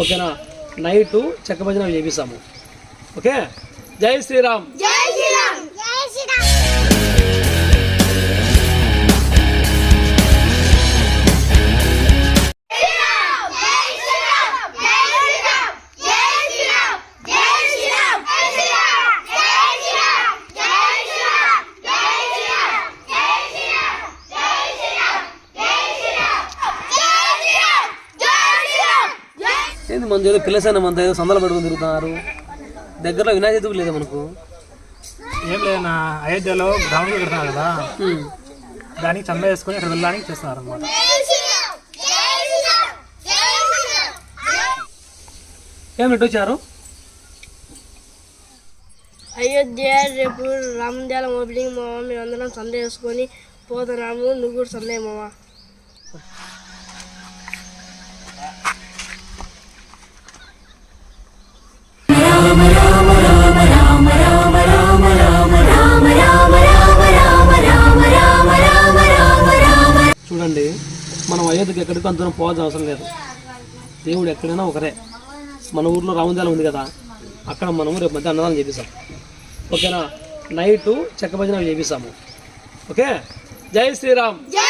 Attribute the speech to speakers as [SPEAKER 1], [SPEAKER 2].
[SPEAKER 1] ఓకేనా? నైటు చెక్క భజన చేపిస్తాము. ఓకే? జై శ్రీరామ్. ఏంది మన ఏదో పిల్లసైన మన ఏదో సందలు పట్టుకొని తిరుగుతున్నారు? దగ్గరలో వినాయక చతుర్థి లేదా మనకు?
[SPEAKER 2] ఏం లేదు నా అయోధ్యలో గ్రౌండ్ కడుతున్నారు కదా. దానికి చందా వేసుకొని అక్కడ వెళ్ళడానికి చేస్తున్నారు అనమాట
[SPEAKER 1] ఏం ఇటు వచ్చారు
[SPEAKER 3] అయోధ్య రేపు రామంద్యాల ఓపెనింగ్ మామ మేమందరం సందే వేసుకొని పోతున్నాము. నువ్వు కూడా సందే మామ
[SPEAKER 1] చూడండి మనం అయోధ్యకి ఎక్కడికి అంత పోవాల్సిన అవసరం లేదు. దేవుడు ఎక్కడైనా ఒకరే. మన ఊర్లో రామదేలం ఉంది కదా అక్కడ మనము రేపు మధ్య అన్నదానం చేపిస్తాం. ఓకేనా? నైటు చెక్క భజన చేపిస్తాము. ఓకే? జై శ్రీరామ్.
[SPEAKER 4] జై